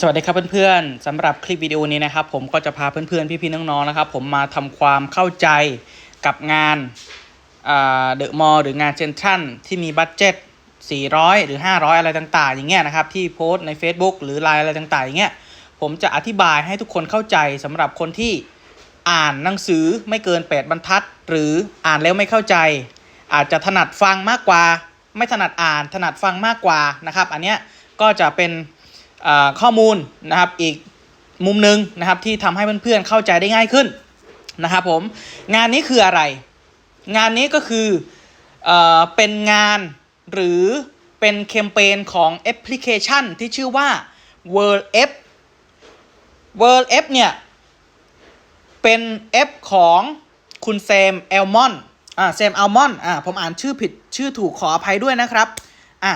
สวัสดีครับเพื่อนๆสำหรับคลิปวิดีโอนี้นะครับ ผมก็จะพาเพื่อนๆพี่ๆน้องๆนะครับ ผมมาทำความเข้าใจกับงานเดอะมอลล์หรืองานเซ็นทรัลที่มีบัตเจ็ต400 หรือ 500 อะไรต่าง ๆ อย่างเงี้ยนะครับที่โพสต์ใน Facebook หรือไลน์อะไรต่าง ๆ อย่างเงี้ยผมจะอธิบายให้ทุกคนเข้าใจสำหรับคนที่อ่านหนังสือไม่เกิน 8 บรรทัด หรืออ่านแล้วไม่เข้าใจ อาจจะถนัดฟังมากกว่า ไม่ถนัดอ่านถนัดฟังมากกว่านะครับ อันเนี้ยก็จะเป็น ข้อมูลนะครับอีกมุมหนึ่งนะครับที่ทำให้เพื่อนๆเข้าใจได้ง่ายขึ้นนะครับผมงานนี้คืออะไร งานนี้ก็คือเออเป็นงานหรือเป็นแคมเปญของแอปพลิเคชันที่ชื่อว่า World F World F เนี่ย เป็นแอปของคุณแซมแอลมอนอ่าแซมแอลมอนอ่าผมอ่านชื่อผิดชื่อถูกขออภัยด้วยนะครับอ่า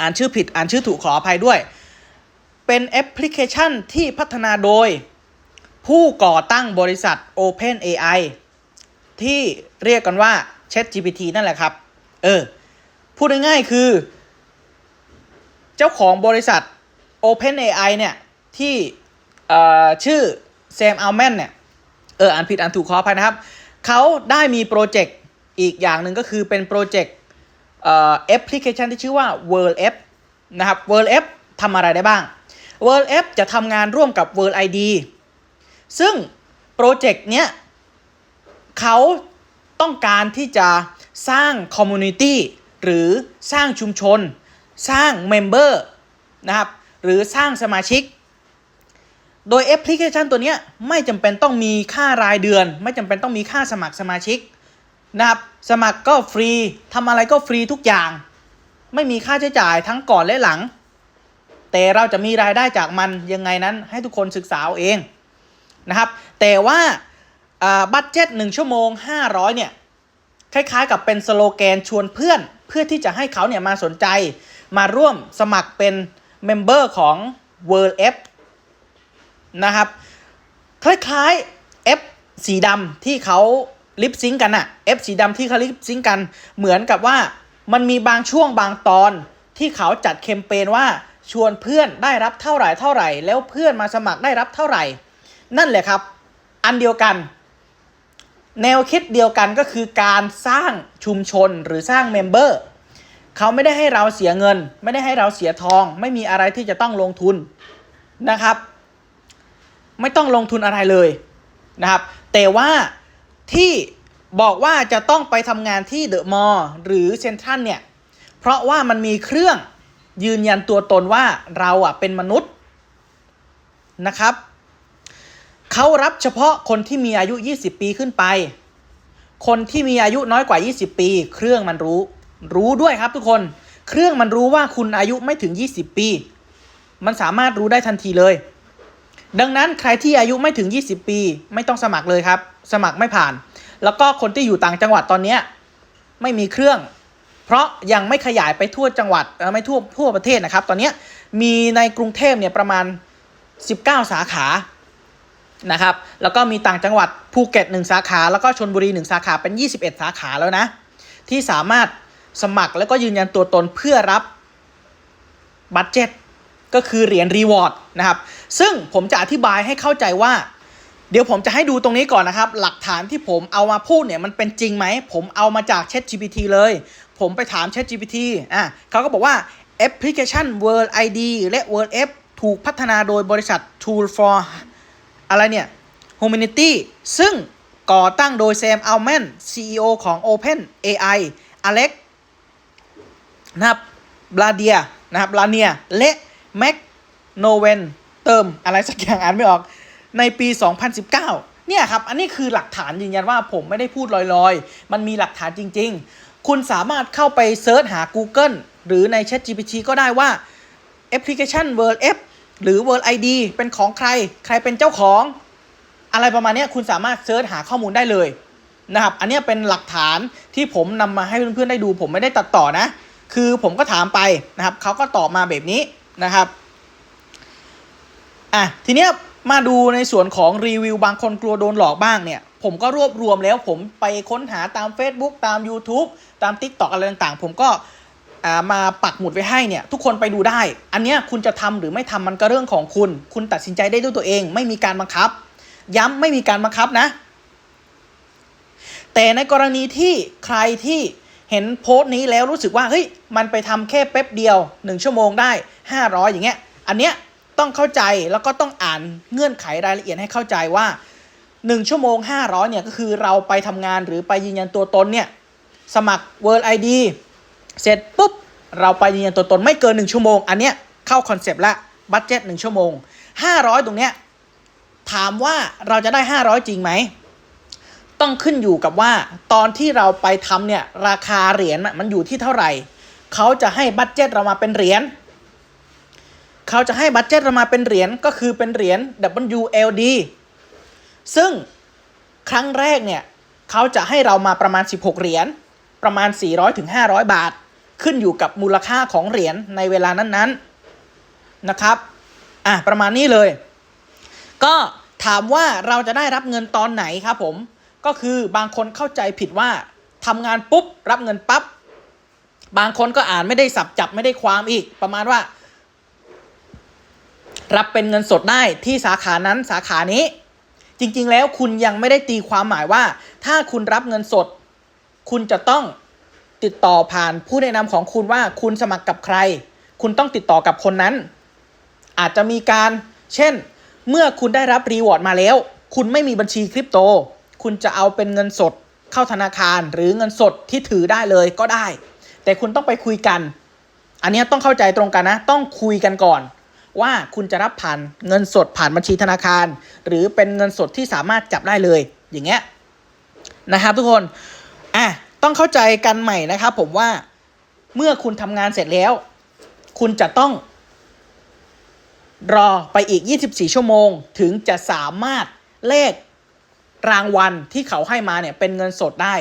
อ่านชื่อผิดอ่านชื่อถูกขออภัยด้วย เป็นแอปพลิเคชันที่พัฒนาโดย ผู้ก่อตั้งบริษัท OpenAI ที่เรียกกันว่า ChatGPT นั่นแหละครับ เออ พูดง่ายๆคือ เจ้าของบริษัท OpenAI เนี่ย ที่ชื่อแซมอัลแมนเนี่ย เออ อ่านผิดอ่านถูกขออภัยนะครับ เขาได้มีโปรเจกต์อีกอย่างหนึ่งก็คือเป็นโปรเจกต์แอปพลิเคชันที่ชื่อว่า World App นะครับ World App ทำอะไรได้บ้าง World App จะทำงานร่วมกับ World ID ซึ่งโปรเจกต์เนี้ยเขาต้องการที่จะสร้างคอมมูนิตี้หรือสร้างชุมชน สร้างเมมเบอร์นะครับหรือสร้างสมาชิก โดยแอปพลิเคชันตัวเนี้ยไม่จำเป็นต้องมีค่ารายเดือน ไม่จำเป็นต้องมีค่าสมัครสมาชิกนะครับสมัครก็ฟรีทำอะไรก็ฟรีทุกอย่าง ไม่มีค่าใช้จ่ายทั้งก่อนและหลัง แต่เราจะมีรายได้จากมันยังไงนั้น ให้ทุกคนศึกษาเอาเองนะครับ แต่ว่าบัตเจ็ตหนึ่งชั่วโมง 500เนี่ยคล้ายๆ กับเป็นสโลแกนชวนเพื่อน เพื่อที่จะให้เขาเนี่ยมาสนใจ มาร่วมสมัครเป็นเมมเบอร์ของ World F นะครับ คล้ายๆ F สีดำที่เขาลิปซิงกันอะ F สีดำที่เขาลิปซิงกัน เหมือนกับว่ามันมีบางช่วงบางตอนที่เขาจัดแคมเปญว่า ชวนเพื่อนได้รับเท่าไหร่เท่าไหร่ แล้วเพื่อนมาสมัครได้รับเท่าไหร่ นั่นแหละครับ อันเดียวกัน แนวคิดเดียวกันก็คือการสร้างชุมชนหรือสร้างเมมเบอร์เขาไม่ได้ให้เราเสียเงิน ไม่ได้ให้เราเสียทอง ไม่มีอะไรที่จะต้องลงทุนนะครับ ไม่ต้องลงทุนอะไรเลยนะครับ แต่ว่าที่บอกว่าจะต้องไปทำงานที่เดอะมอลล์หรือเซ็นทรัลเนี่ย เพราะว่ามันมีเครื่อง ยืนยันตัวตนว่าเราอะเป็นมนุษย์นะครับเขารับเฉพาะคนที่มีอายุ 20 ปีขึ้นไป คนที่มีอายุน้อยกว่า 20 ปี เครื่องมันรู้ รู้ด้วยครับทุกคน เครื่องมันรู้ว่าคุณอายุไม่ถึง 20 ปี มันสามารถรู้ได้ทันทีเลย ดังนั้นใครที่อายุไม่ถึง 20 ปี ไม่ต้องสมัครเลยครับ สมัครไม่ผ่าน แล้วก็คนที่อยู่ต่างจังหวัดตอนนี้ไม่มีเครื่อง ราะยังไม่ขยายไปทั่วจังหวัดไม่ทั่วทั่วประเทศนะครับ ตอนนี้มีในกรุงเทพเนี่ยประมาณ 19 สาขานะครับแล้วก็มีต่างจังหวัดภูเก็ต 1 สาขา แล้วก็ชนบุรี 1 สาขาเป็น 21 สาขาแล้วนะ ที่สามารถสมัครแล้วก็ยืนยันตัวตนเพื่อรับบัตเจ็ตก็คือเหรียญรีวอร์ดนะครับ ซึ่งผมจะอธิบายให้เข้าใจว่า เดี๋ยวผมจะให้ดูตรงนี้ก่อนนะครับ หลักฐานที่ผมเอามาพูดเนี่ยมันเป็นจริงไหม ผมเอามาจาก ChatGPT เลย ผมไปถาม ChatGPT อะเขาก็บอกว่าแอปพลิเคชัน World ID และ World F ถูกพัฒนาโดยบริษัท Tool for อะไรเนี่ย Humanity ซึ่งก่อตั้งโดยแซมอัลแมน CEO ของ Open AI Alex นะครับบลาเดียนะครับบลาเนีย และแม็กโนเวนเติมอะไรสักอย่างอ่านไม่ออกในปี 2019 เนี่ยครับ อันนี้คือหลักฐานยืนยันว่าผมไม่ได้พูดลอยๆ มันมีหลักฐานจริง ๆ คุณสามารถเข้าไปเซิร์ชหา Google หรือใน ChatGPT ก็ได้ว่าแอปพลิเคชัน World F หรือ World ID เป็นของใคร ใครเป็นเจ้าของ อะไรประมาณนี้คุณสามารถเซิร์ชหาข้อมูลได้เลยนะครับ อันนี้เป็นหลักฐานที่ผมนำมาให้เพื่อนๆได้ดู ผมไม่ได้ตัดต่อนะ คือผมก็ถามไปนะครับ เขาก็ตอบมาแบบนี้นะครับ อะ ทีเนี้ยมาดูในส่วนของรีวิวบางคนกลัวโดนหลอกบ้างเนี่ย ผมก็รวบรวมแล้วผมไปค้นหาตาม Facebook ตาม YouTube ตาม TikTok อะไรต่างๆ ผมก็มาปักหมุดไว้ให้เนี่ยทุกคนไปดูได้ อันเนี้ยคุณจะทำหรือไม่ทำมันก็เรื่องของคุณ คุณตัดสินใจได้ด้วยตัวเอง ไม่มีการบังคับ ย้ำไม่มีการบังคับนะ แต่ในกรณีที่ใครที่เห็นโพสต์นี้แล้วรู้สึกว่าเฮ้ยมันไปทำแค่แป๊บเดียว 1 ชั่วโมงได้ 500 อย่างเงี้ย อันเนี้ยต้องเข้าใจแล้วก็ต้องอ่านเงื่อนไขรายละเอียดให้เข้าใจว่า 1 ชั่วโมง 500เนี่ยก็คือเราไปทำงานหรือไปยืนยันตัวตนเนี่ย สมัคร World ID เสร็จปุ๊บ เราไปยืนยันตัวตนไม่เกิน 1 ชั่วโมง อันเนี้ยเข้าคอนเซปต์ละบัตเจ็ต1ชั่วโมง 500 ตรงเนี้ยถามว่าเราจะได้ 500 จริงไหม ต้องขึ้นอยู่กับว่าตอนที่เราไปทำเนี่ยราคาเหรียญมันอยู่ที่เท่าไหร่ เขาจะให้บัตเจ็ตเรามาเป็นเหรียญเขาจะให้บัตเจ็ตเรามาเป็นเหรียญก็คือเป็นเหรียญ WLD ซึ่งครั้งแรกเนี่ยเขาจะให้เรามาประมาณ 16 เหรียญ ประมาณ 400ถึง500 บาท ขึ้นอยู่กับมูลค่าของเหรียญในเวลานั้นๆนะครับอะประมาณนี้เลย ก็ถามว่าเราจะได้รับเงินตอนไหนครับผม ก็คือบางคนเข้าใจผิดว่าทำงานปุ๊บรับเงินปับ๊บบางคนก็อ่านไม่ได้สับจับไม่ได้ความอีก ประมาณว่า รับเป็นเงินสดได้ที่สาขานั้นสาขานี้ จริงๆแล้วคุณยังไม่ได้ตีความหมายว่า ถ้าคุณรับเงินสด คุณจะต้องติดต่อผ่านผู้แนะนำของคุณว่าคุณสมัครกับใคร คุณต้องติดต่อกับคนนั้น อาจจะมีการ เช่น เมื่อคุณได้รับรีวอร์ดมาแล้ว คุณไม่มีบัญชีคริปโต คุณจะเอาเป็นเงินสดเข้าธนาคารหรือเงินสดที่ถือได้เลยก็ได้ แต่คุณต้องไปคุยกัน อันนี้ต้องเข้าใจตรงกันนะ ต้องคุยกันก่อน ว่าคุณจะรับผ่านเงินสดผ่านบัญชีธนาคาร หรือเป็นเงินสดที่สามารถจับได้เลย อย่างเงี้ยนะครับทุกคน อะต้องเข้าใจกันใหม่นะครับผมว่าเมื่อคุณทำงานเสร็จแล้ว คุณจะต้อง รอไปอีก 24 ชั่วโมง ถึงจะสามารถเลขรางวัลที่เขาให้มาเนี่ยเป็นเงินสดได้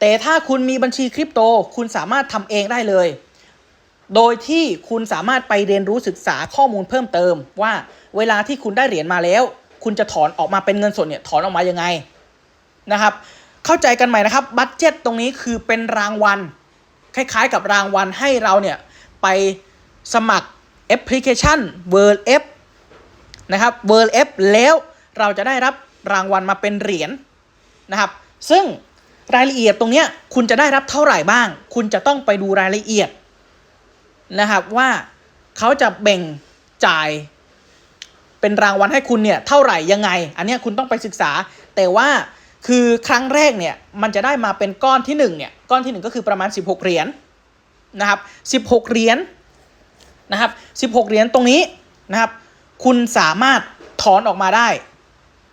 แต่ถ้าคุณมีบัญชีคริปโต คุณสามารถทำเองได้เลย โดยที่คุณสามารถไปเรียนรู้ศึกษาข้อมูลเพิ่มเติม ว่าเวลาที่คุณได้เหรียญมาแล้ว คุณจะถอนออกมาเป็นเงินสดเนี่ยถอนออกมายังไงนะครับ เข้าใจกันใหม่นะครับบัตเจ็ตตรงนี้คือเป็นรางวัล คล้ายๆกับรางวัลให้เราเนี่ย ไปสมัครแอปพลิเคชัน World F นะครับ World F แล้วเราจะได้รับรางวัลมาเป็นเหรียญนะครับ ซึ่งรายละเอียดตรงนี้คุณจะได้รับเท่าไหร่บ้าง คุณจะต้องไปดูรายละเอียดนะครับว่าเขาจะแบ่งจ่ายเป็นรางวัลให้คุณเนี่ยเท่าไหร่ยังไง อันนี้คุณต้องไปศึกษาแต่ว่า คือครั้งแรกเนี่ยมันจะได้มาเป็นก้อนที่1เนี่ยก้อนที่ 1 ก็คือประมาณ 16 เหรียญนะครับ16 เหรียญนะครับ16 เหรียญตรงนี้นะครับคุณสามารถถอนออกมาได้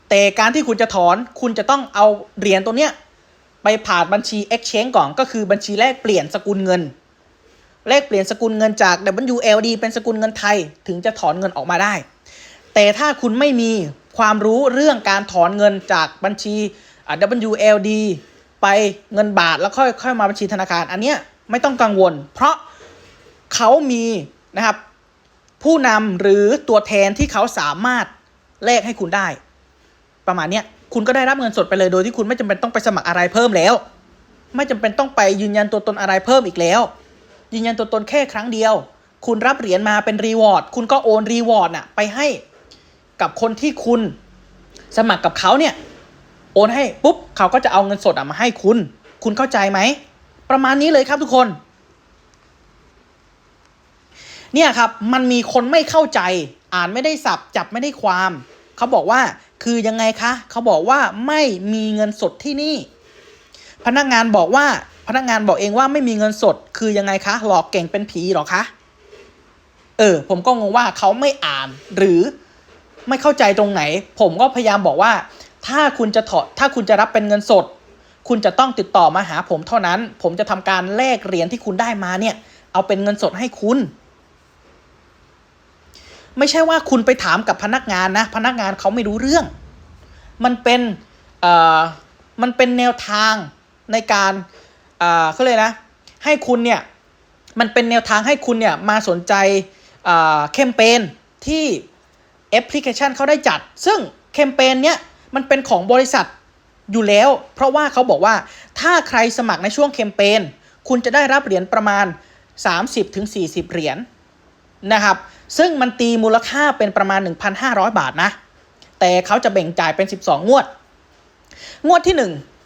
แต่การที่คุณจะถอนคุณจะต้องเอาเหรียญตัวเนี้ยไปผ่านบัญชี exchange ก่อนก็คือบัญชีแลกเปลี่ยนสกุลเงินแลกเปลี่ยนสกุลเงินจาก WLD เป็นสกุลเงินไทยถึงจะถอนเงินออกมาได้ แต่ถ้าคุณไม่มีความรู้เรื่องการถอนเงินจากบัญชี WLD ไปเงินบาทแล้วค่อยค่อยมาบัญชีธนาคาร อันเนี้ยไม่ต้องกังวล เพราะเขามีนะครับ ผู้นำหรือตัวแทนที่เขาสามารถแลกให้คุณได้ ประมาณเนี้ยคุณก็ได้รับเงินสดไปเลยโดยที่คุณไม่จำเป็นต้องไปสมัครอะไรเพิ่มแล้ว ไม่จำเป็นต้องไปยืนยันตัวตนอะไรเพิ่มอีกแล้ว ยืนยันตัวตนแค่ครั้งเดียว คุณรับเหรียญมาเป็นรีวอร์ดคุณก็โอนรีวอร์ดน่ะไปให้กับคนที่คุณสมัครกับเขาเนี่ย โอนให้ปุ๊บเขาก็จะเอาเงินสดมาให้คุณ คุณเข้าใจไหม ประมาณนี้เลยครับทุกคน เนี่ยครับมันมีคนไม่เข้าใจ อ่านไม่ได้สับจับไม่ได้ความ เขาบอกว่าคือยังไงคะ เขาบอกว่าไม่มีเงินสดที่นี่ พนักงานบอกว่าพนักงานบอกเองว่าไม่มีเงินสด คือยังไงคะ หลอกเก่งเป็นผีหรอคะ เออ ผมก็งงว่าเขาไม่อ่านหรือไม่เข้าใจตรงไหน ผมก็พยายามบอกว่า ถ้าคุณจะถอดถ้าคุณจะรับเป็นเงินสด คุณจะต้องติดต่อมาหาผมเท่านั้น ผมจะทำการแลกเหรียญที่คุณได้มาเนี่ยเอาเป็นเงินสดให้คุณ ไม่ใช่ว่าคุณไปถามกับพนักงานนะ พนักงานเขาไม่รู้เรื่อง มันเป็นเอ่อมันเป็นแนวทางในการเอ่อเขาเลยนะ ให้คุณเนี่ยมันเป็นแนวทางให้คุณเนี่ยมาสนใจเอ่อแคมเปญที่แอปพลิเคชันเขาได้จัด ซึ่งแคมเปญเนี้ย มันเป็นของบริษัทอยู่แล้ว เพราะว่าเขาบอกว่าถ้าใครสมัครในช่วงแคมเปญคุณจะได้รับเหรียญประมาณ 30ถึง40เหรียญนะครับ ซึ่งมันตีมูลค่าเป็นประมาณ 1,500 บาทนะ แต่เขาจะแบ่งจ่ายเป็น 12 งวด งวดที่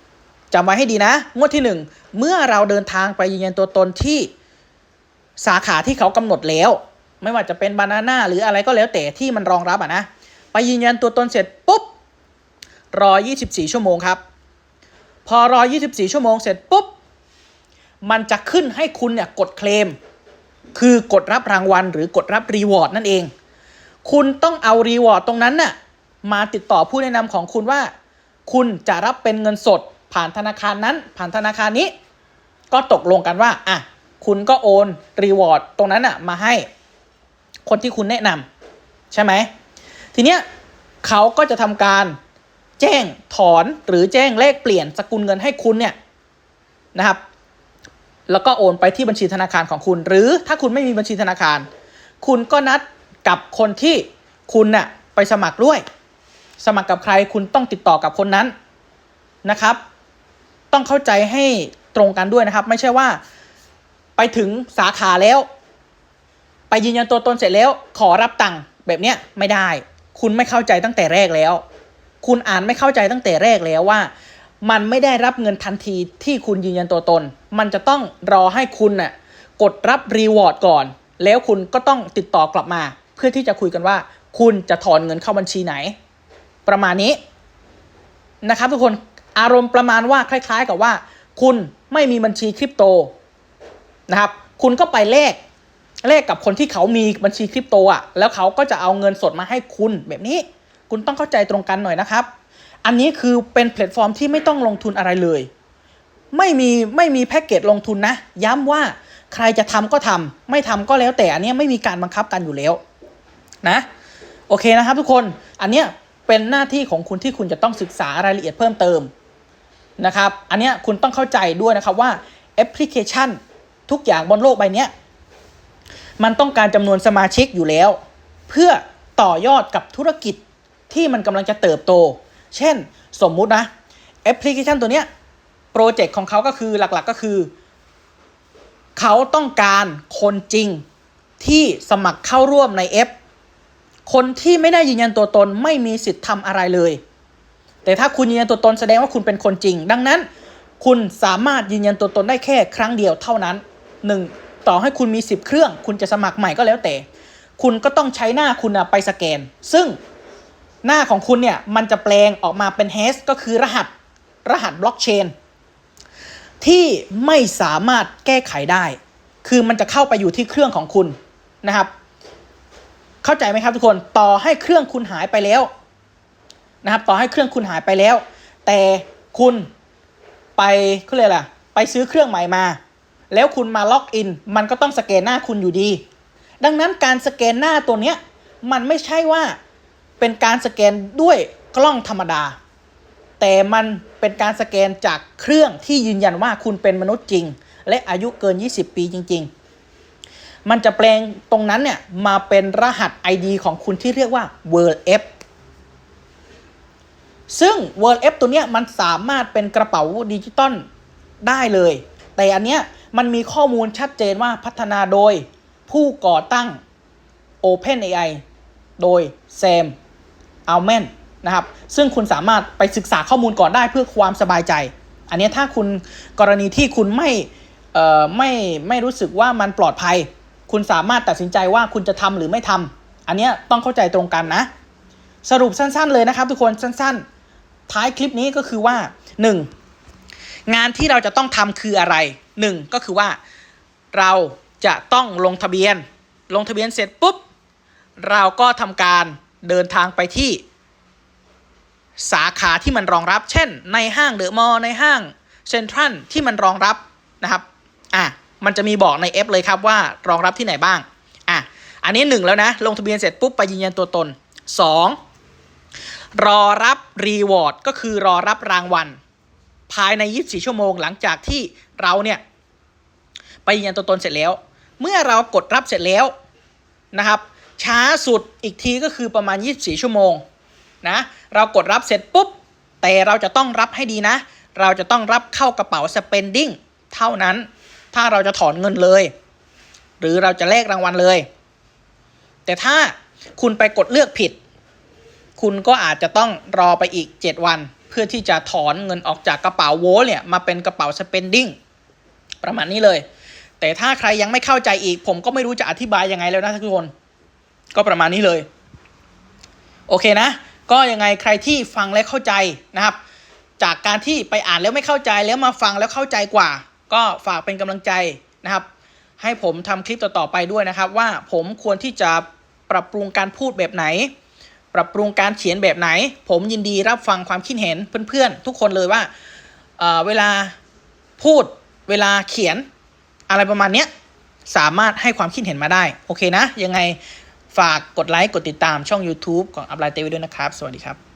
1จำไว้ให้ดีนะ งวดที่ 1 เมื่อเราเดินทางไปยืนยันตัวตนที่สาขาที่เขากำหนดแล้ว ไม่ว่าจะเป็นบานาน่าหรืออะไรก็แล้วแต่ที่มันรองรับอะนะ ไปยืนยันตัวตนเสร็จปุ๊บ รอ 24 ชั่วโมงครับ พอรอ 24 ชั่วโมงเสร็จปุ๊บ มันจะขึ้นให้คุณเนี่ยกดเคลม คือกดรับรางวัล หรือกดรับรีวอร์ดนั่นเอง คุณต้องเอารีวอร์ดตรงนั้นน่ะมาติดต่อผู้แนะนำของคุณว่า คุณจะรับเป็นเงินสดผ่านธนาคารนั้น ผ่านธนาคารนี้ ก็ตกลงกันว่าอะคุณก็โอนรีวอร์ดตรงนั้นน่ะมาให้คนที่คุณแนะนำใช่ไหมทีเนี้ยเขาก็จะทำการ แจ้งถอนหรือแจ้งเลขเปลี่ยนสกุลเงินให้คุณเนี่ยนะครับ แล้วก็โอนไปที่บัญชีธนาคารของคุณ หรือถ้าคุณไม่มีบัญชีธนาคาร คุณก็นัดกับคนที่คุณน่ะไปสมัครด้วย สมัครกับใครคุณต้องติดต่อกับคนนั้นนะครับ ต้องเข้าใจให้ตรงกันด้วยนะครับ ไม่ใช่ว่า ไปถึงสาขาแล้ว ไปยืนยันตัวตนเสร็จแล้ว ขอรับตังค์แบบเนี้ยไม่ได้ คุณไม่เข้าใจตั้งแต่แรกแล้ว คุณอ่านไม่เข้าใจตั้งแต่แรกแล้วว่า มันไม่ได้รับเงินทันทีที่คุณยืนยันตัวตน มันจะต้องรอให้คุณน่ะกดรับรีวอร์ดก่อน แล้วคุณก็ต้องติดต่อกลับมา เพื่อที่จะคุยกันว่า คุณจะถอนเงินเข้าบัญชีไหน ประมาณนี้นะครับทุกคนอารมณ์ประมาณว่าคล้าย ๆ กับว่า คุณไม่มีบัญชีคริปโตนะครับ คุณก็ไปแลกแลกกับคนที่เขามีบัญชีคริปโตอะ แล้วเขาก็จะเอาเงินสดมาให้คุณแบบนี้ คุณต้องเข้าใจตรงกันหน่อยนะครับ อันนี้คือเป็นแพลตฟอร์มที่ไม่ต้องลงทุนอะไรเลย ไม่มีไม่มีแพ็กเกจลงทุนนะ ย้ำว่าใครจะทำก็ทำไม่ทำก็แล้วแต่อันเนี้ยไม่มีการบังคับกันอยู่แล้วนะโอเคนะครับทุกคนอันเนี้ยเป็นหน้าที่ของคุณที่คุณจะต้องศึกษารายละเอียดเพิ่มเติมนะครับ อันเนี้ยคุณต้องเข้าใจด้วยนะครับว่าแอปพลิเคชัน ทุกอย่างบนโลกใบนี้มันต้องการจำนวนสมาชิกอยู่แล้ว เพื่อต่อยอดกับธุรกิจ ที่มันกำลังจะเติบโต เช่นสมมุตินะแอปพลิเคชันตัวเนี้ยโปรเจกต์ของเขาก็คือหลักๆก็คือ เขาต้องการคนจริงที่สมัครเข้าร่วมในแอป คนที่ไม่ได้ยืนยันตัวตนไม่มีสิทธิ์ทำอะไรเลย แต่ถ้าคุณยืนยันตัวตนแสดงว่าคุณเป็นคนจริง ดังนั้น คุณสามารถยืนยันตัวตนได้แค่ครั้งเดียวเท่านั้นหนึ่งต่อให้คุณมี 10 เครื่อง คุณจะสมัครใหม่ก็แล้วแต่ คุณก็ต้องใช้หน้าคุณไปสแกน ซึ่ง หน้าของคุณเนี่ยมันจะแปลงออกมาเป็น hash ก็คือรหัสรหัสบล็อกเชนที่ไม่สามารถแก้ไขได้ คือมันจะเข้าไปอยู่ที่เครื่องของคุณนะครับ เข้าใจไหมครับทุกคนต่อให้เครื่องคุณหายไปแล้วนะครับ ต่อให้เครื่องคุณหายไปแล้ว แต่คุณไปเขาเรียกอะไรไปซื้อเครื่องใหม่มา แล้วคุณมาล็อกอิน มันก็ต้องสแกนหน้าคุณอยู่ดี ดังนั้นการสแกนหน้าตัวเนี้ยมันไม่ใช่ว่า เป็นการสแกนด้วยกล้องธรรมดา แต่มันเป็นการสแกนจากเครื่องที่ยืนยันว่าคุณเป็นมนุษย์จริง และอายุเกิน 20 ปีจริง ๆ มันจะแปลงตรงนั้นเนี่ยมาเป็นรหัส ID ของคุณที่เรียกว่า World F ซึ่ง World F ตัวเนี้ยมันสามารถเป็นกระเป๋าดิจิตอลได้เลย แต่อันเนี้ยมันมีข้อมูลชัดเจนว่าพัฒนาโดยผู้ก่อตั้ง OpenAI โดยแซม อัลแมนนะครับ ซึ่งคุณสามารถไปศึกษาข้อมูลก่อนได้เพื่อความสบายใจ อันนี้ถ้าคุณกรณีที่คุณไม่ไม่ไม่รู้สึกว่ามันปลอดภัย คุณสามารถตัดสินใจว่าคุณจะทำหรือไม่ทำอันนี้ต้องเข้าใจตรงกันนะ สรุปสั้นๆเลยนะครับ ทุกคนสั้นๆ ท้ายคลิปนี้ก็คือว่า 1. งานที่เราจะต้องทำคืออะไร 1. ก็คือว่าเราจะต้องลงทะเบียน ลงทะเบียนเสร็จปุ๊บ เราก็ทำการ เดินทางไปที่ สาขาที่มันรองรับ เช่น ในห้างเดอะมอลล์ในห้างเซ็นทรัลที่มันรองรับนะครับ อะ มันจะมีบอกในแอปเลยครับว่ารองรับที่ไหนบ้าง อะ อันนี้หนึ่งแล้วนะ ลงทะเบียนเสร็จปุ๊บไปยืนยันตัวตนสองรอรับรีวอร์ดก็คือรอรับรางวัล ภายใน 24 ชั่วโมงหลังจากที่เราเนี่ยไปยืนยันตัวตนเสร็จแล้ว เมื่อเรากดรับเสร็จแล้วนะครับ ช้าสุดอีกทีก็คือประมาณ 24 ชั่วโมงนะเรากดรับเสร็จปุ๊บ แต่เราจะต้องรับให้ดีนะ เราจะต้องรับเข้ากระเป๋า spending เท่านั้น ถ้าเราจะถอนเงินเลย หรือเราจะแลกรางวัลเลย แต่ถ้าคุณไปกดเลือกผิด คุณก็อาจจะต้องรอไปอีก 7 วัน เพื่อที่จะถอนเงินออกจากกระเป๋าโวเนี่ยมาเป็นกระเป๋า spending ประมาณนี้เลย แต่ถ้าใครยังไม่เข้าใจอีก ผมก็ไม่รู้จะอธิบายยังไงแล้วนะทุกคน ก็ประมาณนี้เลย โอเคนะ ก็ยังไงใครที่ฟังและเข้าใจนะครับ จากการที่ไปอ่านแล้วไม่เข้าใจแล้วมาฟังแล้วเข้าใจกว่า ก็ฝากเป็นกำลังใจนะครับ ให้ผมทำคลิปต่อๆไปด้วยนะครับ ว่าผมควรที่จะปรับปรุงการพูดแบบไหน ปรับปรุงการเขียนแบบไหน ผมยินดีรับฟังความคิดเห็นเพื่อนๆ ทุกคนเลยว่าเเวลาพูดเวลาเขียนอะไรประมาณเนี้ยสามารถให้ความคิดเห็นมาได้ โอเคนะ ยังไง ฝากกดไลค์กดติดตามช่อง YouTube ของอัปไลน์เตวิด้วยนะครับ สวัสดีครับ